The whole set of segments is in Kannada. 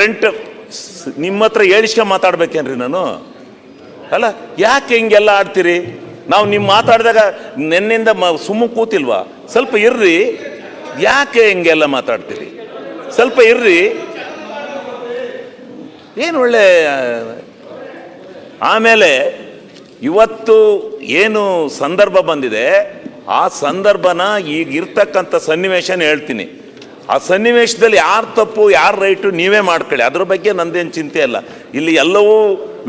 ಕರೆಂಟ್ ನಿಮ್ಮ ಹತ್ರ ಹೇಳಿಸ್ಕೊಂಡು ಮಾತಾಡ್ಬೇಕೇನ್ರಿ ನಾನು? ಅಲ್ಲ, ಯಾಕೆ ಹಿಂಗೆಲ್ಲ ಆಡ್ತೀರಿ? ನಾವು ನಿಮ್ಮ ಮಾತಾಡಿದಾಗ ನಿನ್ನಿಂದ ಮ, ಸುಮ್ಮ ಕೂತಿಲ್ವಾ? ಸ್ವಲ್ಪ ಇರ್ರಿ. ಯಾಕೆ ಹಿಂಗೆಲ್ಲ ಮಾತಾಡ್ತೀರಿ? ಸ್ವಲ್ಪ ಇರ್ರಿ. ಏನು ಒಳ್ಳೆ ಆಮೇಲೆ ಇವತ್ತು ಏನು ಸಂದರ್ಭ ಬಂದಿದೆ, ಆ ಸಂದರ್ಭನ ಈಗ ಇರ್ತಕ್ಕಂಥ ಸನ್ನಿವೇಶನ ಹೇಳ್ತೀನಿ. ಆ ಸನ್ನಿವೇಶದಲ್ಲಿ ಯಾರು ತಪ್ಪು, ಯಾರು ರೈಟು ನೀವೇ ಮಾಡ್ಕೊಳ್ಳಿ. ಅದ್ರ ಬಗ್ಗೆ ನಂದೇನು ಚಿಂತೆ ಇಲ್ಲ. ಇಲ್ಲಿ ಎಲ್ಲವೂ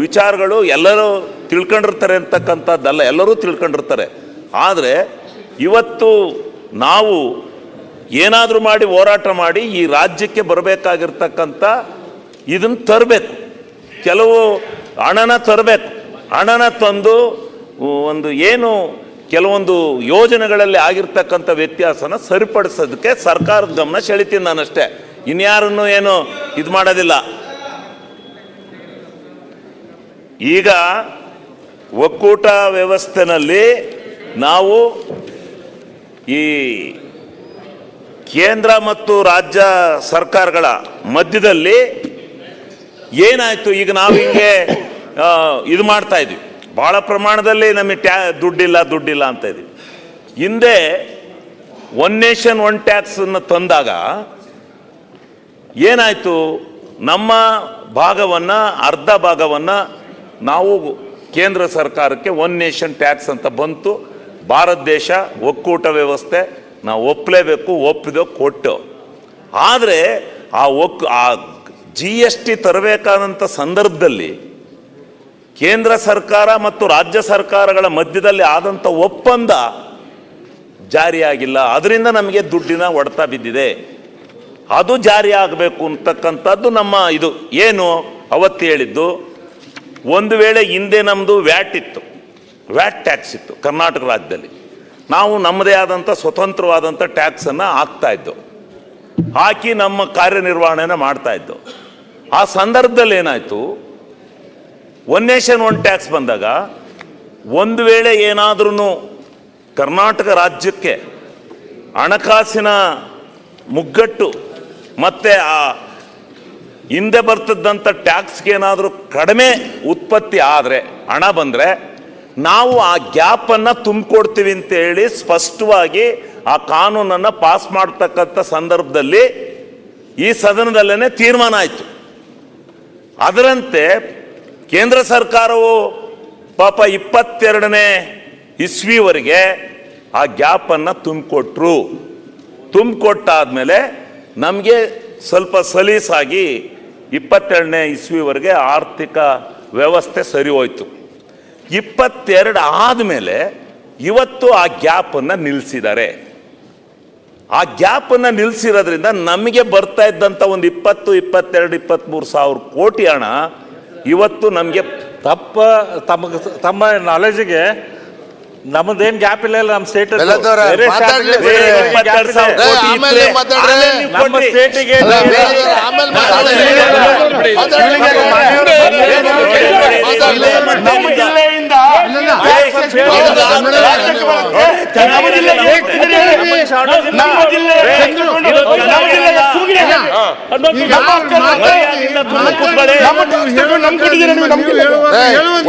ವಿಚಾರಗಳು ಎಲ್ಲರೂ ತಿಳ್ಕೊಂಡಿರ್ತಾರೆ ಅಂತಕ್ಕಂಥದ್ದಲ್ಲ, ಎಲ್ಲರೂ ತಿಳ್ಕೊಂಡಿರ್ತಾರೆ. ಆದರೆ ಇವತ್ತು ನಾವು ಏನಾದರೂ ಮಾಡಿ ಹೋರಾಟ ಮಾಡಿ ಈ ರಾಜ್ಯಕ್ಕೆ ಬರಬೇಕಾಗಿರ್ತಕ್ಕಂಥ ಇದನ್ನು ತರಬೇಕು. ಕೆಲವು ಹಣನ ತರಬೇಕು. ಹಣನ ತಂದು ಒಂದು ಏನು ಕೆಲವೊಂದು ಯೋಜನೆಗಳಲ್ಲಿ ಆಗಿರ್ತಕ್ಕಂಥ ವ್ಯತ್ಯಾಸನ ಸರಿಪಡಿಸೋದಕ್ಕೆ ಸರ್ಕಾರದ ಗಮನ ಸೆಳಿತೀನಿ ನಾನಷ್ಟೇ. ಇನ್ಯಾರನ್ನು ಏನು ಇದು ಮಾಡೋದಿಲ್ಲ. ಈಗ ಒಕ್ಕೂಟ ವ್ಯವಸ್ಥೆನಲ್ಲಿ ನಾವು ಈ ಕೇಂದ್ರ ಮತ್ತು ರಾಜ್ಯ ಸರ್ಕಾರಗಳ ಮಧ್ಯದಲ್ಲಿ ಏನಾಯಿತು? ಈಗ ನಾವು ಹಿಂಗೆ ಇದು ಮಾಡ್ತಾ ಇದ್ವಿ. ಭಾಳ ಪ್ರಮಾಣದಲ್ಲಿ ನಮಗೆ ಟ್ಯಾ, ದುಡ್ಡಿಲ್ಲ ದುಡ್ಡಿಲ್ಲ ಅಂತ ಇದ್ದೀವಿ ಹಿಂದೆ ಒನ್ ನೇಷನ್ ಒನ್ ಟ್ಯಾಕ್ಸನ್ನು ತಂದಾಗ ಏನಾಯಿತು? ನಮ್ಮ ಭಾಗವನ್ನು, ಅರ್ಧ ಭಾಗವನ್ನು ನಾವು ಕೇಂದ್ರ ಸರ್ಕಾರಕ್ಕೆ ಒನ್ ನೇಷನ್ ಟ್ಯಾಕ್ಸ್ ಅಂತ ಬಂತು. ಭಾರತ ದೇಶ ಒಕ್ಕೂಟ ವ್ಯವಸ್ಥೆ, ನಾವು ಒಪ್ಪಲೇಬೇಕು ಒಪ್ಪಿದೋ ಕೊಟ್ಟು. ಆದರೆ ಆ ಒಕ್, ಆ ಜಿ ಎಸ್ ಟಿ ತರಬೇಕಾದಂಥ ಸಂದರ್ಭದಲ್ಲಿ ಕೇಂದ್ರ ಸರ್ಕಾರ ಮತ್ತು ರಾಜ್ಯ ಸರ್ಕಾರಗಳ ಮಧ್ಯದಲ್ಲಿ ಆದಂಥ ಒಪ್ಪಂದ ಜಾರಿಯಾಗಿಲ್ಲ. ಅದರಿಂದ ನಮಗೆ ದುಡ್ಡಿನ ಹೊಡೆತ ಬಿದ್ದಿದೆ. ಅದು ಜಾರಿ ಆಗಬೇಕು ಅಂತಕ್ಕಂಥದ್ದು ನಮ್ಮ ಇದು. ಏನು? ಅವತ್ತು ಹೇಳಿದ್ದು, ಒಂದು ವೇಳೆ ಹಿಂದೆ ನಮ್ಮದು ವ್ಯಾಟ್ ಇತ್ತು. ವ್ಯಾಟ್ ಟ್ಯಾಕ್ಸ್ ಇತ್ತು ಕರ್ನಾಟಕ ರಾಜ್ಯದಲ್ಲಿ. ನಾವು ನಮ್ಮದೇ ಆದಂಥ ಸ್ವತಂತ್ರವಾದಂಥ ಟ್ಯಾಕ್ಸನ್ನು ಹಾಕ್ತಾ ಇದ್ದೋ. ಹಾಕಿ ನಮ್ಮ ಕಾರ್ಯನಿರ್ವಹಣೆನ ಮಾಡ್ತಾ ಇದ್ದೋ. ಆ ಸಂದರ್ಭದಲ್ಲಿ ಏನಾಯಿತು? ಒನ್ ನೇಷನ್ ಒನ್ ಟ್ಯಾಕ್ಸ್ ಬಂದಾಗ ಒಂದು ವೇಳೆ ಏನಾದ್ರೂ ಕರ್ನಾಟಕ ರಾಜ್ಯಕ್ಕೆ ಹಣಕಾಸಿನ ಮುಗ್ಗಟ್ಟು ಮತ್ತೆ ಆ ಹಿಂದೆ ಬರ್ತದಂಥ ಟ್ಯಾಕ್ಸ್ಗೆ ಏನಾದರೂ ಕಡಿಮೆ ಉತ್ಪತ್ತಿ ಆದರೆ, ಹಣ ಬಂದರೆ ನಾವು ಆ ಗ್ಯಾಪನ್ನು ತುಂಬಿಕೊಡ್ತೀವಿ ಅಂತೇಳಿ ಸ್ಪಷ್ಟವಾಗಿ ಆ ಕಾನೂನನ್ನು ಪಾಸ್ ಮಾಡ್ತಕ್ಕಂಥ ಸಂದರ್ಭದಲ್ಲಿ ಈ ಸದನದಲ್ಲೇ ತೀರ್ಮಾನ ಆಯಿತು. ಅದರಂತೆ ಕೇಂದ್ರ ಸರ್ಕಾರವು ಪಾಪ ಇಪ್ಪತ್ತೆರಡನೇ ಇಸ್ವಿವರೆಗೆ ಆ ಗ್ಯಾಪನ್ನು ತುಂಬಿಕೊಟ್ರು. ತುಂಬಿಕೊಟ್ಟಾದ್ಮೇಲೆ ನಮಗೆ ಸ್ವಲ್ಪ ಸಲೀಸಾಗಿ ಇಪ್ಪತ್ತೆರಡನೇ ಇಸ್ವಿವರೆಗೆ ಆರ್ಥಿಕ ವ್ಯವಸ್ಥೆ ಸರಿ ಹೋಯಿತು. ಇಪ್ಪತ್ತೆರಡು ಆದಮೇಲೆ ಇವತ್ತು ಆ ಗ್ಯಾಪನ್ನು ನಿಲ್ಲಿಸಿದ್ದಾರೆ ಆ ಗ್ಯಾಪನ್ನು ನಿಲ್ಲಿಸಿರೋದ್ರಿಂದ ನಮಗೆ ಬರ್ತಾ ಇದ್ದಂಥ ಒಂದು ಇಪ್ಪತ್ತು, ಇಪ್ಪತ್ತೆರಡು, ಇಪ್ಪತ್ತ್ಮೂರು ಸಾವಿರ ಕೋಟಿ ಹಣ ಇವತ್ತು ನಮಗೆ ತಪ್ಪ ತಮ್ಮ ತಮ್ಮ ನಾಲೆಜ್ಗೆ ನಮ್ದೇನ್ ಗ್ಯಾಪ್ ಇಲ್ಲ ಇಲ್ಲ ನಮ್ಮ ಸ್ಟೇಟ್ ನಮ್ಮ ಜಿಲ್ಲೆಯಿಂದ ನಮ್ಮ ಜಿಲ್ಲೆ ನಮ್ಮ ಜಿಲ್ಲೆಗೆ ಸುಮ್ನೆ ನಮ್ಮ ಹಕ್ಕನ್ನ ನಮ್ಮ ಟ್ಯಾಕ್ಸ್ ತಗೊಂಡು ನಮ್ಗೆ ಕೊಟ್ಟಿದ್ದೀರಾ ನೀವು ನಮ್ಗೆ ಏ,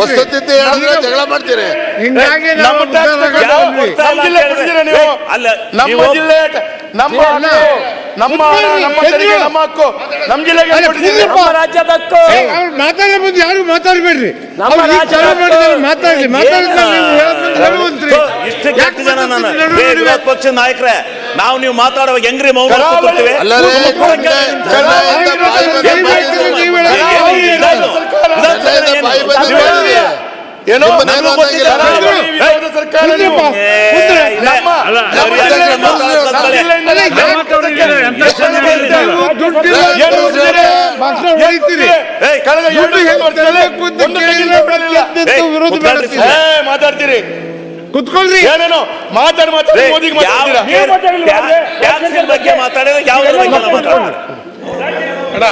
ವಸ್ತುಸ್ಥಿತಿ ಹೇಳಿದ್ರೆ ಜಗಳ ಮಾಡ್ತೀರಿ. ಹಿಂಗಾಗಿ ನಮ್ಮ ಜಿಲ್ಲೆ ಅಲ್ಲ ನಮ್ಮ ನಮ್ಮ ನಮ್ಮ ನಮ್ಮ ನಮ್ಮ ಹಕ್ಕು. ಜಿಲ್ಲೆಗೆ ಮಾತಾಡೋ ಮುಂದೆ ಯಾರು ಮಾತಾಡ್ಬೇಡ್ರಿ? ಮಾತಾಡಿ ಮಾತಾಡಿ ಚಾಲು ಮಾತಾಡ್ಲಿ. ನೀವು ಹೇಳೋದನ್ನ ಹೇಳುವಂತ್ರಿ. ಇಷ್ಟು ಕೆಟ್ಟ ಜನ ನಾನು. ಪಕ್ಷದ ನಾಯಕರೇ ನಾವು ನೀವು ಮಾತಾಡುವಾಗ ಹೆಂಗ್ರಿ ಮೌನ ಕರಾವಳಿ- ಕೂತ್ಕೊಳ್ತೀವಿ? ಅಲ್ಲರೇ ಚೆನ್ನೈಯಿಂದ ಬಾಯಿ ಬಂದ ನೀವು ಹೇಳ್ತೀರಿ, ನೀವು ಏ, ಹೇಳೋದು. ಏ, ಇದು? ಚೆನ್ನೈಯಿಂದ ಬಾಯಿ ಬಂದ ನೀವು- ಏನೋ ನಿಮ್ಮನ್ನೇನು ನಮಗೂ ಅಂದಂಗಿಲ್ಲ. ಕರಾವಳಿ ವಿರೋಧ ಸರ್ಕಾರ ನೀವು. ಕುಂದ್ರಪ್ಪ, ಏ, ಕುಂದ್ರೆ. ಇಲ್ಲ. ನಮ್ಮ ಅಲ್ಲ, ನಮ್ಮ ಅವ್ರು ಯಾಕೆ ಜಿಲ್ಲೆಯಿಂದ ಮಾತಾಡೋದು ನಮ್ಮ ಅಂತಾರೆ? ಜಿಲ್ಲೆಯಿಂದ ಅಲ್ಲ, ನಮ್ಮ ಯಾವ ಜಿಲ್ಲೆಯಿಂದ ದುಡ್ಡಿಲ್ಲ, ಎಷ್ಟು ದುಡ್ಡಿಲ್ಲ, ಏನು ಉಳಿದಿದೆ? ಭಾಷಣ ಹೊಡಿತೀರಿ. ಏಯ್, ಕಳೆದ ಎರಡು ದುಡ್ಡು ಹೆಂಗ್ ವರ್ಷದಲ್ಲಿ ಕೂತು ಒಂದು ಕೇಳಿಲ್ಲ, ತೆಂಗಿನ ಬೆಳೆಯಲಿಲ್ಲ. ನಿಂತು ಏಯ್, ವಿರೋಧ ಕೂತ್ಕೊಳ್ರಿ ಮಾಡ್ತೀರಿ. ಏ, ಮಾತಾಡ್ತೀರಿ ಕುತ್ಕೊಳ್ರಿ. ಏನೇನೋ ಮಾತಾಡಿ ಮಾತಾಡಿ ಮೋದಿಗೆ ಬಗ್ಗೆ ಮಾತಾಡಿದ್ರೆ ಯಾವ್ದ್ರ ಬಗ್ಗೆ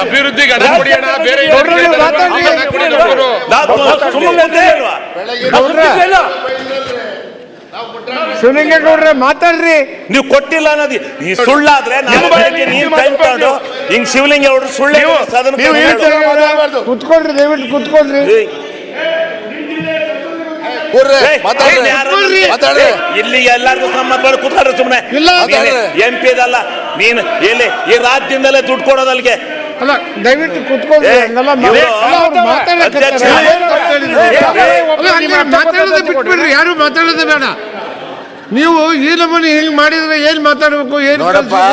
ಅಭಿವೃದ್ಧಿಗೆ ಹಣ ಕೊಡಿ ಅಣ್ಣ ಬೇರೆ ಶಿವಲಿಂಗೇಗೌಡ್ರೆ ಮಾತಾಡ್ರಿ. ನೀವು ಕೊಟ್ಟಿಲ್ಲ ಅನ್ನೋದು ಈ ಸುಳ್ಳಾದ್ರೆ ನಾನು ಹಿಂಗ್ ಶಿವಲಿಂಗ ಅವರು ಸುಳ್ಳು ನೀವು ಈ ತರ ಮಾತಾಡ್ಬಾರ್ದು. ಕುತ್ಕೊಳ್ರಿ ದಯವಿಟ್ಟು ಕುತ್ಕೊಳ್ರಿ ಕೂರ್ರೆ, ಏಯ್, ಮಾತಾಡ್ರಿ ಏನ್ ಯಾರು ಕೂರ್ರಿ. ಮಾತಾಡ್ರಿ ಇಲ್ಲಿ ಎಲ್ಲಾರ್ಗು ಸಂಬಂಧ ಕೂತ್ಕೊಂಡ್ರೆ ಸುಮ್ಮನೆ ಇಲ್ಲ. ಎಂ ಪಿ ಇದಲ್ಲ. ನೀನು ಎಲ್ಲಿ ಈ ರಾಜ್ಯದಿಂದಲೇ ದುಡ್ಡು ಕೊಡೋದು ಅಲ್ಲಿಗೆ. ಅಲ್ಲ ದಯವಿಟ್ಟು ಕುತ್ಕೊಂಡು ಮಾತಾಡೋದೇ? ಬಿಟ್ಬಿಡ್ರಿ ಯಾರು ಮಾತಾಡೋದೇ ಬೇಡ. ನೀವು ಈ ನಮೂನಿ ಹಿಂಗ್ ಮಾಡಿದ್ರೆ ಏನ್ ಮಾತಾಡ್ಬೇಕು ಏನ್.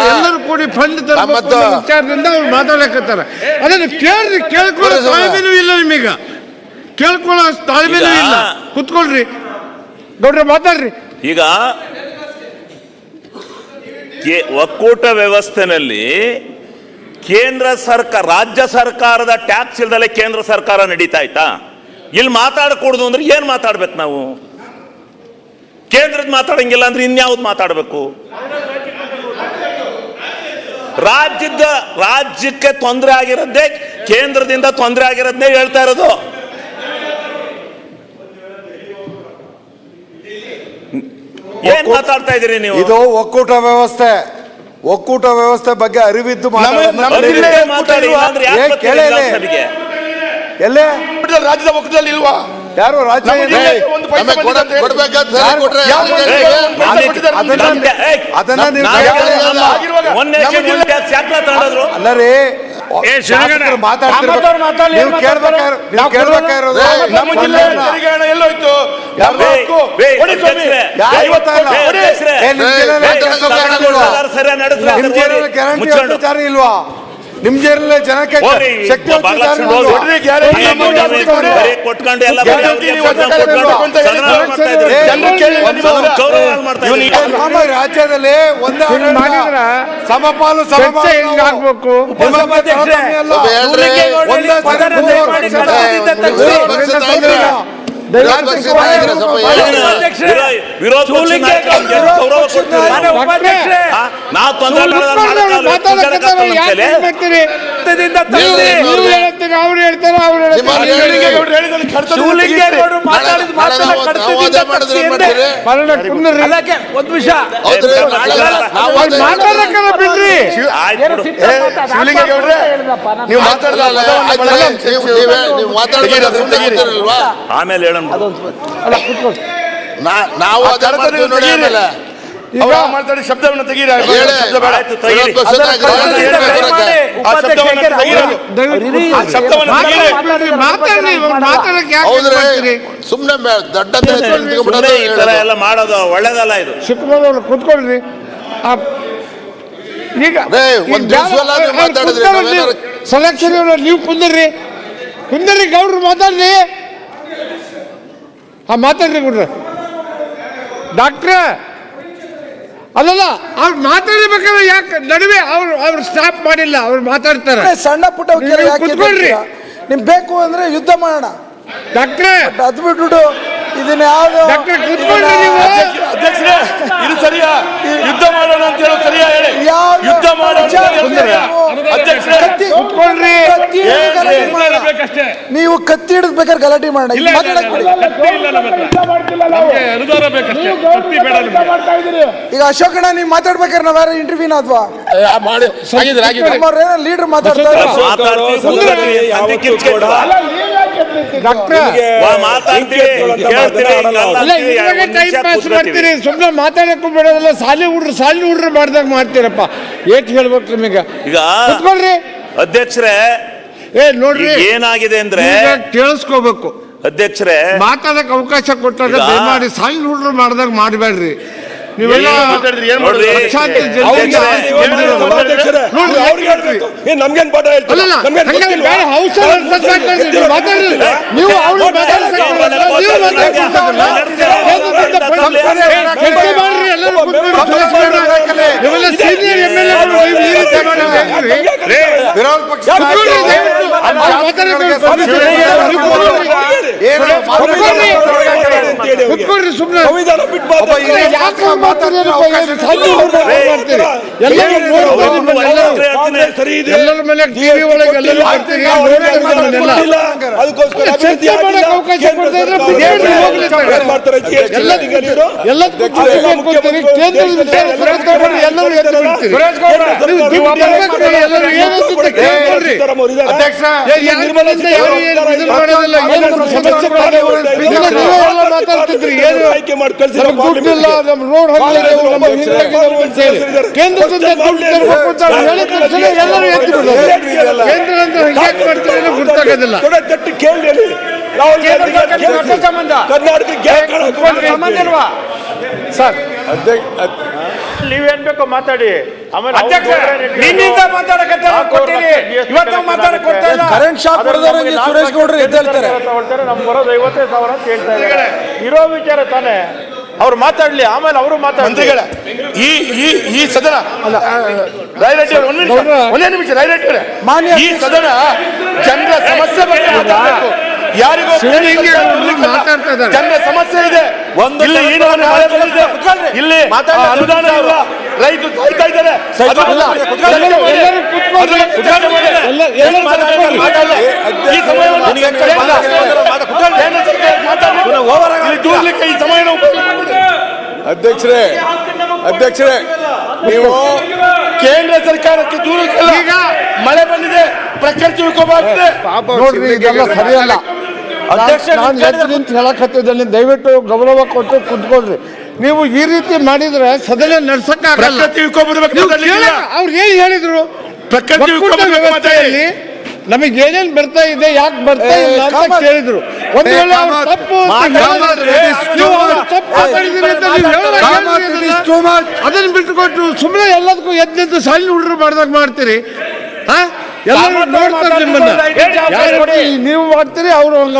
ಎಲ್ಲರೂ ಕೂಡಿ ಫಂಡ್ ವಿಚಾರದಿಂದ ಅವ್ರು ಮಾತಾಡಕತ್ತಾರ. ಅದನ್ನ ಕೇಳ್ರಿ ಕೇಳ್ಕೊಳ್ಳೋ ಕೂರಿ ಇಲ್ಲ ನಿಮೀಗ. ಕೇಳ್ಕೊಳ್ಳೋ ತಾಳ್ಮೆನೂ ಈಗ- ಇಲ್ಲ ಕುತ್ಕೊಳ್ರಿ. ಗೌಡ್ರೆ ಮಾತಾಡ್ರಿ. ಈಗ ಕೇ- ಒಕ್ಕೂಟ ವ್ಯವಸ್ಥೆನಲ್ಲಿ ಕೇಂದ್ರ ಸರ್ಕಾರ ರಾಜ್ಯ ಸರ್ಕಾರದ ಟ್ಯಾಕ್ಸ್ ಇಲ್ದಲೆ ಕೇಂದ್ರ ಸರ್ಕಾರ ನಡೀತಾ ಆಯ್ತಾ ಇಲ್ಲಿ ಮಾತಾಡಕೂಡ್ದು ಅಂದ್ರೆ ಏನ್ ಮಾತಾಡ್ಬೇಕು ನಾವು? ಕೇಂದ್ರದ ಮಾತಾಡಂಗಿಲ್ಲ ಅಂದ್ರೆ ಇನ್ಯಾವ್ದು ಮಾತಾಡಬೇಕು? ರಾಜ್ಯದ ರಾಜ್ಯಕ್ಕೆ ತೊಂದರೆ ಆಗಿರೋದೇ ಕೇಂದ್ರದಿಂದ ತೊಂದರೆ ಆಗಿರೋದನ್ನೇ ಹೇಳ್ತಾ ಇರೋದು. ಏನ್ ಮಾತಾಡ್ತಾ ಇದೀರಿ ನೀವು? ಇದು ಒಕ್ಕೂಟ ವ್ಯವಸ್ಥೆ. ಒಕ್ಕೂಟ ವ್ಯವಸ್ಥೆ ಬಗ್ಗೆ ಅರಿವಿದ್ದು? ಎಲ್ಲೇ? ರಾಜ್ಯದ ಒಕ್ಕೂಟದಲ್ಲಿ ಇಲ್ವಾ? ಯಾರು ರಾಜ್ಯ ಅದನ್ನ- ನೀವು? ಅಲ್ಲ ರೀ ಸರಿಯಾಗಿ ನಡೆಸ್ಲಿ ನಿಮ್ ಅಂತ ಜಿಲ್ಲೆಯಲ್ಲಿ ಹೋಗಿ, ಗ್ಯಾರಂಟಿ ಮುಚ್ಕೊಂಡು. ವಿಚಾರ ಇಲ್ವಾ? ನಿಮ್ ಜನ ಜನಕ್ಕೆ ಶಕ್ತಿ ಕೊಟ್ಕೊಂಡು ಎಲ್ಲ ರಾಜ್ಯದಲ್ಲಿ ಒಂದೇ ಸಮಪಾಲು ಸಮಪಾಲು ಮಾತಾಡಕ್ಕಲ್ಲ ಬಿಡ್ರಿ. ನೀವು ಮಾತಾಡಲ್ಲ ನೀವು ಅಲ್ಲ ಕುತ್ಕೊಳ್ಳಿ. ನಾ- ಮಾಡ್ತೀವಿ ನೋಡಿ ಆಮೇಲೆ ಮಾತಾಡಿ ಶಬ್ದವನ್ನು ತೆಗೀರಿ. ಹೇಳಿ. ಶಬ್ದ ಬೇಡ. ಆಯ್ತು, ತೆಗೀರಿ. ಆ ಶಬ್ದವನ್ನು ತೆಗೀರಿ. ಆ ಶಬ್ದವನ್ನು ತೆಗೀರಿ. ಮಾತಾಡಕ್ಕೆ ಹೌದ್ರಿ. ಸುಮ್ನೆ ಮೇ- ದಡ್ಡ ಅಂತ ಎತ್ಕೊಂಡು ಸುಮ್ನೆ ಈ ತರ ಹೇಳೋದು. ಎಲ್ಲ ಮಾಡೋದು ಒಳ್ಳೇದಲ್ಲ ಇದು. ಶಿವಕುಮಾರ್ ಕೂತ್ಕೊಳ್ರಿ. ಆ, ಈಗ ರೇ, ಒಂದ್ ದಿವ್ಸವೆಲ್ಲ ನೀವು ಮಾತಾಡಿದ್ರಿ, ನಾವೇನಾರು- ಸೆಲೆಕ್ಷನ್ ನೀವು ಕುಂದರ್ರಿ. ಕುಂದರ್ರಿ ಗೌಡ್ರು ಮಾತಾಡ್ರಿ ಹಾ ಮಾತಾಡ್ರಿ ಗುಡ್ರ. ಡಾಕ್ಟ್ರ ಅಲ್ಲಲ್ಲ ಅವ್ರು ಮಾತಾಡಬೇಕಾದ್ರೆ ಯಾಕೆ? ನಡುವೆ ಅವ್ರು ಅವ್ರು ಸ್ಟಾಪ್ ಮಾಡಿಲ್ಲ ಅವ್ರು ಮಾತಾಡ್ತಾರೆ. ಸಣ್ಣ ಪುಟ್ಟ ಕುತ್ಕೊಳ್ರಿ. ನಿಮ್ ಬೇಕು ಅಂದ್ರೆ ಯುದ್ಧ ಮಾಡೋಣ. ಡಾಕ್ಟ್ರೆ ಅದ್ ಬಿಟ್ಬಿಟ್ಟು ಇದನ್ನ ಯಾವ್ದು ಡಾಕ್ಟ್ರೆ ನೀವು. ಅಧ್ಯಕ್ಷರೇ ಇದು ಸರಿಯಾ? ಯುದ್ಧ ಮಾಡೋಣ ಅಂತ ಹೇಳೋದು ಸರಿಯಾ ಹೇಳಿ? ಯುದ್ಧ ಮಾಡೋಣ? ನೀವು- ಅಧ್ಯಕ್ಷರೇ? ಕತ್ತಿ- ಕೂತ್ಕೊಳ್ರಿ. ಕತ್ತಿ ಹಿಡ್ದು ಗಲಾಟೆ. ನೀವು ಕತ್ತಿ ಮಾಡೋಣ. ಬಿಡಿ. ಈಗ ಅಶೋಕಣ್ಣ ನೀವು ಮಾತಾಡ್ಬೇಕಾದ್ರೆ ನಾವ್ ಯಾರು ಇಂಟರ್ವ್ಯೂನ ಅಥವಾ ಆ, ಮಾಡಿ. ಆಗಿದ್ರೆ ಆಗಿದ್ರೆ ನಮ್ಮವ್ರೇನೋ ಲೀಡರ್ ಮಾತಾಡ್ತಾರೆ. ಡಾಕ್ಟ್ರೆ ಮಾತಾಡ್ತೀವಿ ಸುಮ್ಮನೆ ಮಾತಾಡಕ್ಕೂ ಬಿಡೋದಿಲ್ಲ ಸಾಲಿ ಹುಡ್ರು ಸಾಲಿ ಹುಡ್ರು ಮಾಡ್ದಾಗ ಮಾಡ್ತೀರಪ್ಪ. ಏಟ್ ಹೇಳ್ಬೇಕು ನಿಮಗೆ? ಈಗ ಕುತ್ಕೊಳ್ರಿ. ಅಧ್ಯಕ್ಷರೇ ಏ ನೋಡ್ರಿ. ಏನಾಗಿದೆ ಅಂದ್ರೆ ಈಗ ಕೇಳಿಸ್ಕೋಬೇಕು. ಅಧ್ಯಕ್ಷರೇ ಮಾತಾಡಕ್ಕೆ ಅವಕಾಶ ಕೊಟ್ಟಾಗ ಮಾಡಿ ದಯಮಾಡಿ ಸಾಲಿ ಹುಡ್ರು ಮಾಡ್ದಾಗ ಮಾಡಬೇಡ್ರಿ ನೀವೆಲ್ಲ ಮಾತಾಡಿದ್ರೆ? ಏನ್ ನೋಡ್ರಿ, ಮಾಡೋದು? ಲಕ್ಷಾಂತರ ಜನ ಅವ್ರಿಗೆ ಜಾಸ್ತಿ ಬಂದಿರೋ- ನೋಡ್ರಿ, ನಮ್ಗೇನ್ ಪಾಠ ನೀವು ಮಾಡಿದ್ರೆ? ವಿರೋಧ ಪಕ್ಷ ಸುಮ್ಮನೆ ಅಧ್ಯಕ್ಷ ಮಾತಾಡ್ತಿದ್ರಿ, ಏನು ಆಯ್ಕೆ ಮಾಡಿ ದುಡ್ಡಿಲ್ಲ ನಮ್ಮ ರೋಡ್ ಹಾಕಿದೆವು ನಮ್ಮ ಹಿಂಗಾಗಿದೆವು ಅಂತ ಹೇಳಿ ಕೇಂದ್ರದಿಂದ ದುಡ್ಡು ತರಬೇಕು ಅಂತ ಅವ್ರು ಹೇಳಿದ ತಕ್ಷಣ ಎಲ್ಲರೂ ಎದ್ದು ಬಿಡೋದು. ಕೇಂದ್ರ ಅಂತ ಹ್ಯಾಕ್ ಮಾಡ್ತಾರೆ ಅನ್ನೋ ಗೊತ್ತಾಗೋದಿಲ್ಲ ತೊಡೆ ತಟ್ಟಿ ಕೇಳಿ ಹೇಳಿ. ರಾಹುಲ್ ಗಾಂಧಿ ಕರ್ನಾಟಕಕ್ಕೆ ಯಾಕೆ ಕಾಣೋದು? ನೀವೇನ್ ಬೇಕೋ ಮಾತಾಡಿ. ಆಮೇಲೆ ನಿನ್ನಿಂದ ಮಾತಾಡಕತ್ತ ಕೊಟ್ಟಿರಿ. ಇವತ್ತು ಕೊಡ್ತಾ ಇಲ್ಲ ಕರೆಂಟ್ ಶಾಕ್ ಸುರೇಶ್ ಗೌಡ್ರು ಎದ್ದೇಳ್ತಾರೆ ನಮ್ಗೆ ಬರೋದು ಐವತ್ತೈದು ಸಾವಿರ ಅಂತ ಹೇಳ್ತಾ ಇದ್ದಾರೆ. ಇರೋ ವಿಚಾರ ತಾನೇ. ಅವ್ರು ಮಾತಾಡ್ಲಿ ಆಮೇಲೆ ಅವರು ಮಾತಾಡ್ತಾರೆ ಮಂತ್ರಿಗಳ ಈ ಈ ಈ ಸದನ ರಾಯರೆಡ್ಡಿ ಅವ್ರೆ, ಒಂದ್ ನಿಮಿಷ ಒಂದೇ ನಿಮಿಷ ರಾಯರೆಡ್ಡಿ ಅವರೇ ಮಾನ್ಯ ಈ ಸದನ ಜನರ ಸಮಸ್ಯೆ ಬಗ್ಗೆ ಮಾತಾಡಬೇಕು. ಯಾರಿಗೋ ಸುಮ್ನೆ ಮಾತಾಡ್ತಾ ಇದ್ದಾರೆ. ಜನರ ಸಮಸ್ಯೆ ಇದೆ. ಬಂದಿದೆ. ಇಲ್ಲಿ ಅನುದಾನ ಇಲ್ಲ. ರೈತರು ಸಾಯ್ತಾ ಇದ್ದಾರೆ. ಈ ಸಮಯವನ್ನು ಕೇಂದ್ರ ಸರ್ಕಾರ ಮಾತಾಡ್ಬೇಕು. ಇಲ್ಲಿ ದೂರ್ಲಿಕ್ಕೆ ಈ ಸಮಯನ ಉಪಯೋಗ ಮಾಡ್ಬಿಡಿ. ಅಧ್ಯಕ್ಷರೇ ಅಧ್ಯಕ್ಷರೇ ನೀವು ಕೇಂದ್ರ ಸರ್ಕಾರಕ್ಕೆ ದೂರ ಈಗ ಮಳೆ ಬಂದಿದೆ ಪ್ರಕೃತಿ ವಿಕೋಪ ಅಧ್ಯಕ್ಷ ನೋಡ್ರಿ ಇದೆಲ್ಲ ಸರಿಯಲ್ಲ. ನಾನು ಎದ್ದು ನಿಂತು ಹೇಳಕತ್ತಿದ್ದೇನೆ ದಯವಿಟ್ಟು ಗೌರವ ಕೊಟ್ಟು ಕುತ್ಕೊಳ್ರಿ. ನೀವು ಈ ರೀತಿ ಮಾಡಿದ್ರೆ ಸದನ ನಡ್ಸಕ್ಕಾಗಲ್ಲ. ಪ್ರಕೃತಿ ವಿಕೋಪದ ಬಗ್ಗೆ ಅವ್ರು ಏನ್ ಹೇಳಿದ್ರು? ಪ್ರಕೃತಿ ವಿಕೋಪದ ನಮಗೆ ಏನೇನ್ ಬರ್ತಾ ಇದೆ ಯಾಕೆ ಬರ್ತಾ ಇಲ್ಲ ಅಂತ. ಕೇಳಿದ್ರು. ಒಂದು ವೇಳೆ ಅವ್ರು ತಪ್ಪು ಅದನ್ನ. ಬಿಟ್ಟುಕೊಟ್ಟು ಸುಮ್ಮನೆ ಎಲ್ಲದಕ್ಕೂ ಎದ್ದು ಸಣ್ಣ ಹುಡುಗರು ಮಾಡ್ದಾಗ ಮಾಡ್ತೀರಿ? ಹಾ? ಎಲ್ಲರೂ ನೋಡ್ತಾರೆ ನಿಮ್ಮನ್ನ. ನೀವು ಮಾಡ್ತೀರಿ ಅವರು ಹಂಗ